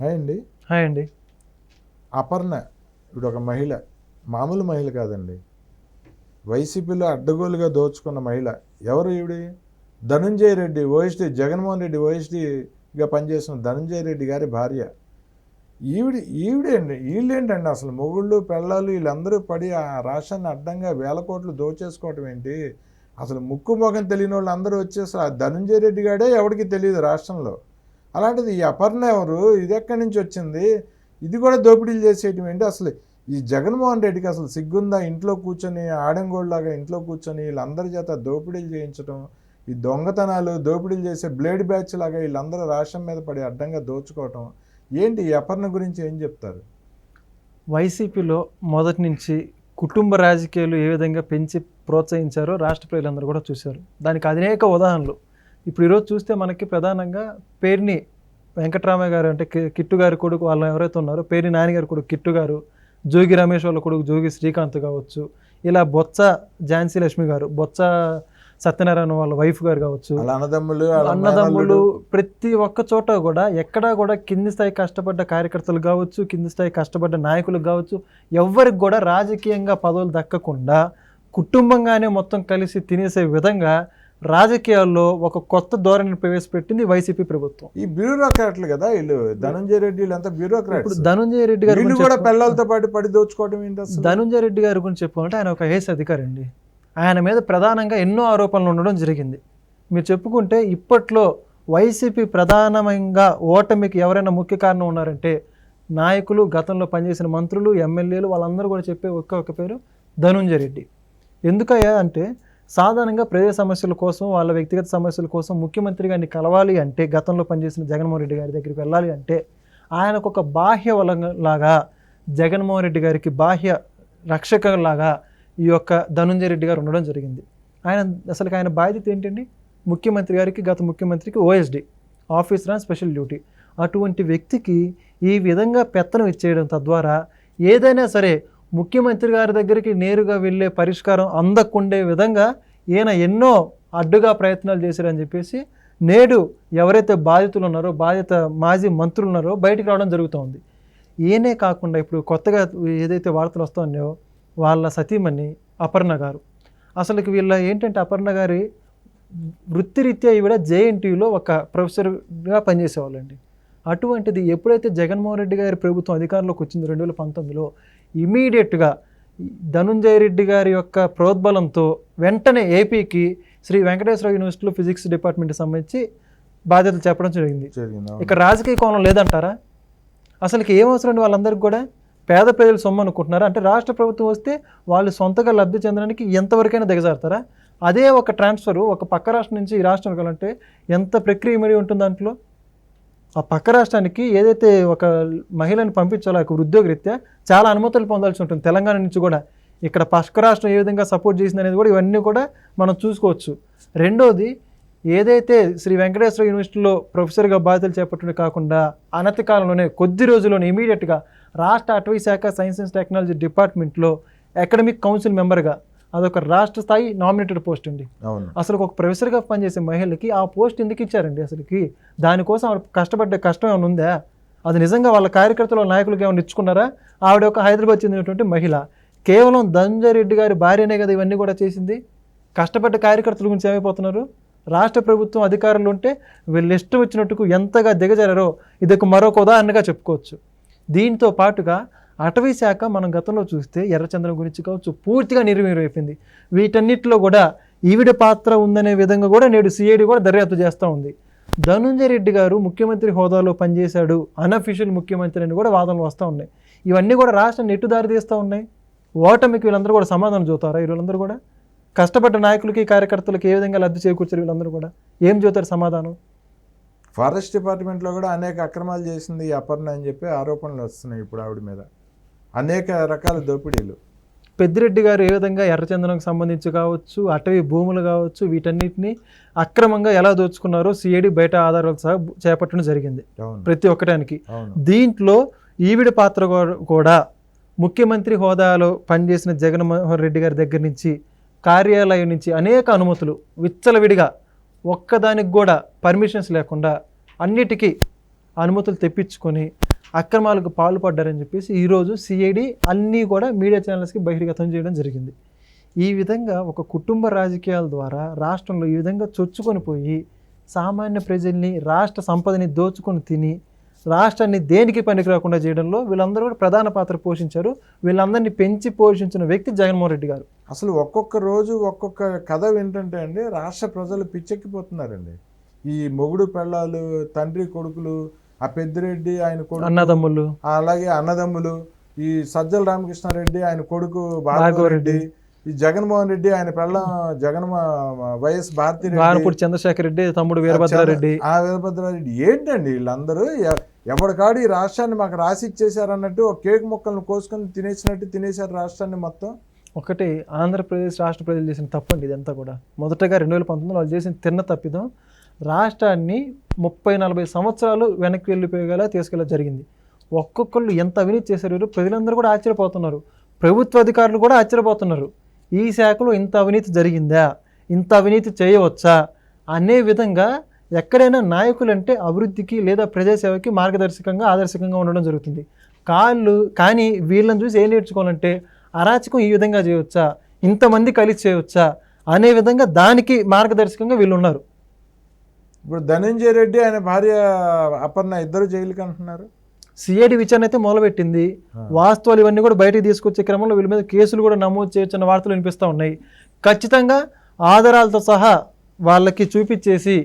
Hi అండి. Hi అండి. అపర్ణ ఇప్పుడు ఒక మహిళ మామూలు మహిళ కాదండి. వైసీపీలో అడ్డగోలుగా దోచుకున్న మహిళ ఎవరు ఈవిడి? ధనుంజయ రెడ్డి ఓఎస్డి జగన్మోహన్ రెడ్డి ఓఎస్డిగా పనిచేసిన ధనుంజయ రెడ్డి గారి భార్య. ఈవిడి ఈవిడేండి వీళ్ళేంటండి అసలు మొగుళ్ళు పెళ్ళాలు వీళ్ళందరూ పడి ఆ రాష్ట్రాన్ని అడ్డంగా వేల కోట్లు దోచేసుకోవటం ఏంటి? అసలు ముక్కు మొఖం తెలియని వాళ్ళు అందరూ వచ్చేసి ఆ ధనుంజయ రెడ్డి గాడే ఎవరికి తెలియదు రాష్ట్రంలో. అలాంటిది ఈ అపర్ణ ఎవరు? ఇది ఎక్కడి నుంచి వచ్చింది? ఇది కూడా దోపిడీలు చేసేయటం ఏంటి? అసలు ఈ జగన్మోహన్ రెడ్డికి అసలు సిగ్గుందా? ఇంట్లో కూర్చొని ఆడంగోళ్ళలాగా ఇంట్లో కూర్చొని వీళ్ళందరి చేత దోపిడీలు చేయించడం ఈ దొంగతనాలు దోపిడీలు చేసే బ్లేడ్ బ్యాచ్ లాగా వీళ్ళందరూ రాష్ట్రం మీద పడి అడ్డంగా దోచుకోవటం. ఏంటి ఈ అపర్ణ గురించి ఏం చెప్తారు? వైసీపీలో మొదటి నుంచి కుటుంబ రాజకీయాలు ఏ విధంగా పెంచి ప్రోత్సహించారో రాష్ట్ర ప్రజలందరూ కూడా చూశారు. దానికి అనేక ఉదాహరణలు. ఇప్పుడు ఈరోజు చూస్తే మనకి ప్రధానంగా పేరుని వెంకటరామయ్య గారు అంటే కిట్టు గారి కొడుకు వాళ్ళు ఎవరైతే ఉన్నారో పేరుని నాన్నగారి కొడుకు కిట్టు గారు జోగి రమేష్ వాళ్ళ కొడుకు జోగి శ్రీకాంత్ కావచ్చు ఇలా బొత్స ఝాన్సీ లక్ష్మి గారు బొత్స సత్యనారాయణ వాళ్ళ వైఫ్ గారు కావచ్చు అన్నదమ్ములు అన్నదమ్ములు. ప్రతి ఒక్క చోట కూడా ఎక్కడా కూడా కింది స్థాయి కష్టపడ్డ కార్యకర్తలు కావచ్చు కింది స్థాయి కష్టపడ్డ నాయకులు కావచ్చు ఎవ్వరికి కూడా రాజకీయంగా పదవులు దక్కకుండా కుటుంబంగానే మొత్తం కలిసి తినేసే విధంగా రాజకీయాల్లో ఒక కొత్త ధోరణిని ప్రవేశపెట్టింది వైసీపీ ప్రభుత్వం. ఈ బ్యూరోక్రాట్లు కదా వీళ్ళు. ధనంజయ రెడ్డి వీళ్ళంతా బ్యూరోక్రాట్స్. ధనుంజయ రెడ్డి గారి కూడా పిల్లలతో పాటు పడి దోచుకోవడం ఏంటి ధనుంజయ రెడ్డి గారి గురించి చెప్పుకుంటే ఆయన ఒక ఐఏఎస్ అధికారి అండి ఆయన మీద ప్రధానంగా ఎన్నో ఆరోపణలు ఉండడం జరిగింది. మీరు చెప్పుకుంటే ఇప్పట్లో వైసీపీ ప్రధానంగా ఓటమికి ఎవరైనా ముఖ్య కారణం ఉన్నారంటే నాయకులు గతంలో పనిచేసిన మంత్రులు ఎమ్మెల్యేలు వాళ్ళందరూ కూడా చెప్పే ఒక్క ఒక పేరు ధనుంజయ రెడ్డి. ఎందుకయ్యా అంటే సాధారణంగా ప్రజా సమస్యల కోసం వాళ్ళ వ్యక్తిగత సమస్యల కోసం ముఖ్యమంత్రి గారిని కలవాలి అంటే గతంలో పనిచేసిన జగన్మోహన్ రెడ్డి గారి దగ్గరికి వెళ్ళాలి అంటే ఆయనకు ఒక బాహ్య వలంలాగా జగన్మోహన్ రెడ్డి గారికి బాహ్య రక్షకలాగా ఈ యొక్క ధనుంజయ రెడ్డి గారు ఉండడం జరిగింది. ఆయన అసలు ఆయన బాధ్యత ఏంటండి? ముఖ్యమంత్రి గారికి గత ముఖ్యమంత్రికి OSD officer and special duty అటువంటి వ్యక్తికి ఈ విధంగా పెత్తనం ఇచ్చేయడం తద్వారా ఏదైనా సరే ముఖ్యమంత్రి గారి దగ్గరికి నేరుగా వెళ్ళే పరిష్కారం అందకుండే విధంగా ఈయన ఎన్నో అడ్డుగా ప్రయత్నాలు చేశారని చెప్పేసి నేడు ఎవరైతే బాధితులు ఉన్నారో బాధిత మాజీ మంత్రులు ఉన్నారో బయటికి రావడం జరుగుతోంది. ఈయనే కాకుండా ఇప్పుడు కొత్తగా ఏదైతే వార్తలు వస్తున్నాయో వాళ్ళ సతీమణి అపర్ణ గారు. అసలుకి వీళ్ళ ఏంటంటే అపర్ణ గారి వృత్తిరీత్యా ఈవిడ జేఎన్టీయూలో ఒక ప్రొఫెసర్గా పనిచేసేవాళ్ళండి. అటువంటిది ఎప్పుడైతే జగన్మోహన్ రెడ్డి గారి ప్రభుత్వం అధికారంలోకి వచ్చింది రెండు వేల పంతొమ్మిదిలో ఇమీడియట్గా ధనుంజయ రెడ్డి గారి యొక్క ప్రోద్బలంతో వెంటనే ఏపీకి శ్రీ వెంకటేశ్వర యూనివర్సిటీలో ఫిజిక్స్ డిపార్ట్మెంట్కి సంబంధించి బాధ్యతలు చెప్పడం జరిగింది. ఇక్కడ రాజకీయ కోణం లేదంటారా? అసలుకి ఏం అవసరం అండి వాళ్ళందరికీ కూడా? పేద ప్రజలు సొమ్ము అనుకుంటున్నారా? అంటే రాష్ట్ర ప్రభుత్వం వస్తే వాళ్ళు సొంతగా లబ్ధి చెందడానికి ఎంతవరకైనా దిగజారుతారా? అదే ఒక ట్రాన్స్ఫర్ ఒక పక్క రాష్ట్రం నుంచి ఈ రాష్ట్రం వెళ్ళాలంటే ఎంత ప్రక్రియ మరి ఉంటుంది దాంట్లో? ఆ పక్క రాష్ట్రానికి ఏదైతే ఒక మహిళని పంపించాలో ఒక ఉద్యోగరీత్యా చాలా అనుమతులు పొందాల్సి ఉంటుంది. తెలంగాణ నుంచి కూడా ఇక్కడ పక్క రాష్ట్రం ఏ విధంగా సపోర్ట్ చేసింది అనేది కూడా ఇవన్నీ కూడా మనం చూసుకోవచ్చు. రెండోది ఏదైతే శ్రీ వెంకటేశ్వర యూనివర్సిటీలో ప్రొఫెసర్గా బాధ్యతలు చేపట్టడం కాకుండా అనతి కాలంలోనే కొద్ది రోజుల్లోనే ఇమీడియట్గా రాష్ట్ర అటవీ శాఖ సైన్స్ అండ్ టెక్నాలజీ డిపార్ట్మెంట్లో అకాడమిక్ కౌన్సిల్ మెంబర్గా అదొక రాష్ట్ర స్థాయి నామినేటెడ్ పోస్ట్ అండి. అసలు ఒక ప్రొఫెసర్గా పనిచేసే మహిళకి ఆ పోస్ట్ ఎందుకు ఇచ్చారండి అసలుకి? దానికోసం ఆవిడ కష్టపడ్డ కష్టం ఏమైనా ఉందా? అది నిజంగా వాళ్ళ కార్యకర్తల నాయకులకు ఏమైనా ఇచ్చుకున్నారా? ఆవిడ ఒక హైదరాబాద్ చెందినటువంటి మహిళ. కేవలం ధనంజయ రెడ్డి గారి భార్యనే కదా ఇవన్నీ కూడా చేసింది? కష్టపడ్డ కార్యకర్తల గురించి ఏమైపోతున్నారు? రాష్ట్ర ప్రభుత్వం అధికారులు ఉంటే వీళ్ళు ఇష్టం వచ్చినట్టుకు ఎంతగా దిగజారో ఇదొక మరొక ఉదాహరణగా చెప్పుకోవచ్చు. దీంతో పాటుగా అటవీ శాఖ మనం గతంలో చూస్తే ఎర్రచంద్రం గురించి కావచ్చు పూర్తిగా నిర్వీర్యమైపోయింది. వీటన్నిటిలో కూడా ఈవిడ పాత్ర ఉందనే విధంగా కూడా నేడు సిఐడి కూడా దర్యాప్తు చేస్తూ ఉంది. ధనుంజయ రెడ్డి గారు ముఖ్యమంత్రి హోదాలో పనిచేశాడు అన్అఫీషియల్ ముఖ్యమంత్రి అని కూడా వాదనలు వస్తూ ఉన్నాయి. ఇవన్నీ కూడా రాష్ట్రం నెట్టుదారి తీస్తూ ఉన్నాయి. ఓటమికి వీళ్ళందరూ కూడా సమాధానం చూతారా వీళ్ళందరూ కూడా? కష్టపడ్డ నాయకులకి కార్యకర్తలకి ఏ విధంగా లబ్ధి చేకూర్చారు వీళ్ళందరూ కూడా? ఏం చూతారు సమాధానం? ఫారెస్ట్ డిపార్ట్మెంట్లో కూడా అనేక అక్రమాలు చేసింది ఈ అపర్ణ అని చెప్పి ఆరోపణలు వస్తున్నాయి ఇప్పుడు ఆవిడ మీద. అనేక రకాల దోపిడీలు. పెద్దిరెడ్డి గారు ఏ విధంగా ఎర్రచందనంకి సంబంధించి కావచ్చు అటవీ భూములు కావచ్చు వీటన్నిటిని అక్రమంగా ఎలా దోచుకున్నారో సిఐడి బయట ఆధారాలు సహా చేపట్టడం జరిగింది. ప్రతి ఒక్కటానికి. దీంట్లో ఈవిడ పాత్ర కూడా ముఖ్యమంత్రి హోదాలో పనిచేసిన జగన్మోహన్ రెడ్డి గారి దగ్గర నుంచి కార్యాలయం నుంచి అనేక అనుమతులు విచ్చలవిడిగా ఒక్కదానికి కూడా పర్మిషన్స్ లేకుండా అన్నిటికీ అనుమతులు తెప్పించుకొని అక్రమాలకు పాల్పడ్డారని చెప్పేసి ఈరోజు సిఐడి అన్నీ కూడా మీడియా ఛానల్స్కి బహిర్గతం చేయడం జరిగింది. ఈ విధంగా ఒక కుటుంబ రాజకీయాల ద్వారా రాష్ట్రంలో ఈ విధంగా చొచ్చుకొని పోయి సామాన్య ప్రజల్ని రాష్ట్ర సంపదని దోచుకొని తిని రాష్ట్రాన్ని దేనికి పనికి రాకుండా చేయడంలో వీళ్ళందరూ కూడా ప్రధాన పాత్ర పోషించారు. వీళ్ళందరినీ పెంచి పోషించిన వ్యక్తి జగన్మోహన్ రెడ్డి గారు. అసలు ఒక్కొక్క రోజు ఒక్కొక్క కథ ఏంటంటే అండి రాష్ట్ర ప్రజలు పిచ్చెక్కిపోతున్నారండి. ఈ మొగుడు పెళ్ళాలు తండ్రి కొడుకులు ఆ పెద్దిరెడ్డి ఆయన కొడుకు అన్నదమ్ములు. అలాగే అన్నదమ్ములు ఈ సజ్జల రామకృష్ణారెడ్డి ఆయన కొడుకు భార్గవరెడ్డి. ఈ జగన్మోహన్ రెడ్డి ఆయన పెళ్ళం జగన్ వైఎస్ భారతిరెడ్డి వారపూడి చంద్రశేఖర్ రెడ్డి తమ్ముడు వీరభద్రారెడ్డి. ఆ వీరభద్రారెడ్డి ఏంటండి వీళ్ళందరూ? ఎ- ఎవడికాడు ఈ రాష్ట్రాన్ని మాకు రాసి ఇచ్చేశారు అన్నట్టు ఒక కేక్ ముక్కలను కోసుకొని తినేసినట్టు తినేశారు రాష్ట్రాన్ని మొత్తం? ఒకటి ఆంధ్రప్రదేశ్ రాష్ట్ర ప్రజలు చేసిన తప్పండి ఇదంతా కూడా. మొదటగా రెండు వేల పంతొమ్మిదిలో వాళ్ళు చేసిన తిన్న తప్పిదం రాష్ట్రాన్ని ముప్పై నలభై సంవత్సరాలు వెనక్కి వెళ్ళిపోయేలా తీసుకెళ్ళ జరిగింది. ఒక్కొక్కళ్ళు ఎంత అవినీతి చేశారు ప్రజలందరూ కూడా ఆశ్చర్యపోతున్నారు. ప్రభుత్వ అధికారులు కూడా ఆశ్చర్యపోతున్నారు. ఈ శాఖలో ఇంత అవినీతి జరిగిందా? ఇంత అవినీతి చేయవచ్చా? అనే విధంగా ఎక్కడైనా నాయకులు అంటే అభివృద్ధికి లేదా ప్రజాసేవకి మార్గదర్శకంగా ఆదర్శకంగా ఉండడం జరుగుతుంది. కాళ్ళు కానీ వీళ్ళని చూసి ఏం నేర్చుకోవాలంటే అరాచకం ఈ విధంగా చేయవచ్చా? ఇంతమంది కలిసి చేయవచ్చా? అనే విధంగా దానికి మార్గదర్శకంగా వీళ్ళు ఉన్నారు. ఇప్పుడు ధనంజయ రెడ్డి ఆయన భార్య అపర్ణ ఇద్దరు జైలుకి అంటున్నారు. సిఐడి విచారణ అయితే మొదలుపెట్టింది. వాస్తవాలు ఇవన్నీ కూడా బయటికి తీసుకొచ్చే క్రమంలో వీళ్ళ మీద కేసులు కూడా నమోదు చేయొచ్చన్న వార్తలు వినిపిస్తూ ఉన్నాయి. ఖచ్చితంగా ఆధారాలతో సహా వాళ్ళకి చూపించేసి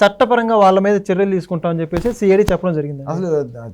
చట్టపరంగా వాళ్ళ మీద చర్యలు తీసుకుంటామని చెప్పేసి సిఐడి చెప్పడం జరిగింది. అసలు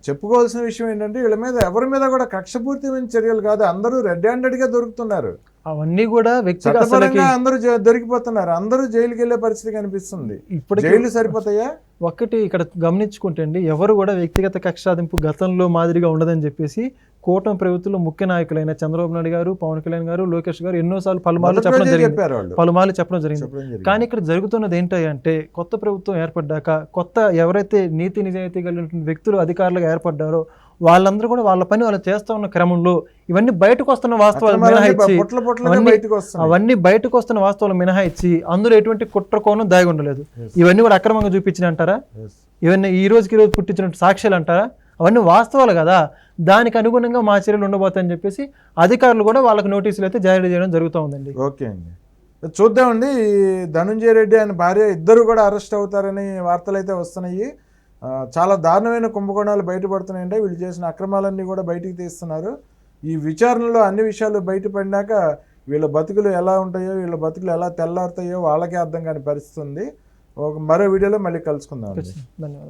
చెప్పుకోవాల్సిన విషయం ఏంటంటే వీళ్ళ మీద ఎవరి మీద కూడా కక్షపూర్తిమైన చర్యలు కాదు. అందరూ రెడ్ హ్యాండెడ్గా దొరుకుతున్నారు. అవన్నీ కూడా వ్యక్తిగత అసలుకి చట్టపరంగా అందరూ దొరికిపోతున్నారు. అందరూ జైలుకి వెళ్ళే పరిస్థితి కనిపిస్తుంది. ఇప్పటికీ జైలు సరిపోతాయా? ఒక్కటి ఇక్కడ గమనించుకుంటే అండి ఎవరు కూడా వ్యక్తిగత కక్షాదింపు గతంలో మాదిరిగా ఉండదని చెప్పేసి కూటమి ప్రభుత్వంలో ముఖ్య నాయకులైన చంద్రబాబు నాయుడు గారు పవన్ కళ్యాణ్ గారు లోకేష్ గారు ఎన్నోసార్లు పలుమార్లు చెప్పడం జరిగింది. పలుమార్లు చెప్పడం జరిగింది. కానీ ఇక్కడ జరుగుతున్నది ఏంటి అంటే కొత్త ప్రభుత్వం ఏర్పడ్డాక కొత్త ఎవరైతే నీతి నిజాయితీ కలిగిన వ్యక్తులు అధికారులుగా ఏర్పడ్డారో వాళ్ళందరూ కూడా వాళ్ళ పని వాళ్ళు చేస్తా ఉన్న క్రమంలో ఇవన్నీ బయటకు వస్తున్న వాస్తవాలు మినహాయించి అవన్నీ- బయటకు వస్తున్న వాస్తవాలు మినహాయించి అందులో ఎటువంటి కుట్ర కోణం దాగి ఉండలేదు. ఇవన్నీ కూడా అక్రమంగా చూపించిన అంటారా. ఇవన్నీ ఈ రోజుకి ఈ రోజు పుట్టించినట్టు సాక్ష్యాలు అంటారా? అవన్నీ వాస్తవాలు కదా. దానికి అనుగుణంగా మా చర్యలు ఉండబోతాయని చెప్పేసి అధికారులు కూడా వాళ్ళకి నోటీసులు అయితే జారీ చేయడం జరుగుతూ ఉందండి. ఓకే అండి. చూద్దామండి. ధనుంజయ రెడ్డి ఆయన భార్య ఇద్దరు కూడా అరెస్ట్ అవుతారని వార్తలు అయితే వస్తున్నాయి. చాలా దారుణమైన కుంభకోణాలు బయటపడుతున్నాయంటే వీళ్ళు చేసిన అక్రమాలన్నీ కూడా బయటికి తీస్తున్నారు. ఈ విచారణలో అన్ని విషయాలు బయటపడినాక వీళ్ళ బతుకులు ఎలా ఉంటాయో వీళ్ళ బతుకులు ఎలా తెల్లారుతాయో వాళ్ళకే అర్థం కాని పరిస్థితి ఉంది. ఒక మరో వీడియోలో మళ్ళీ కలుసుకుందాం. ధన్యవాదాలు.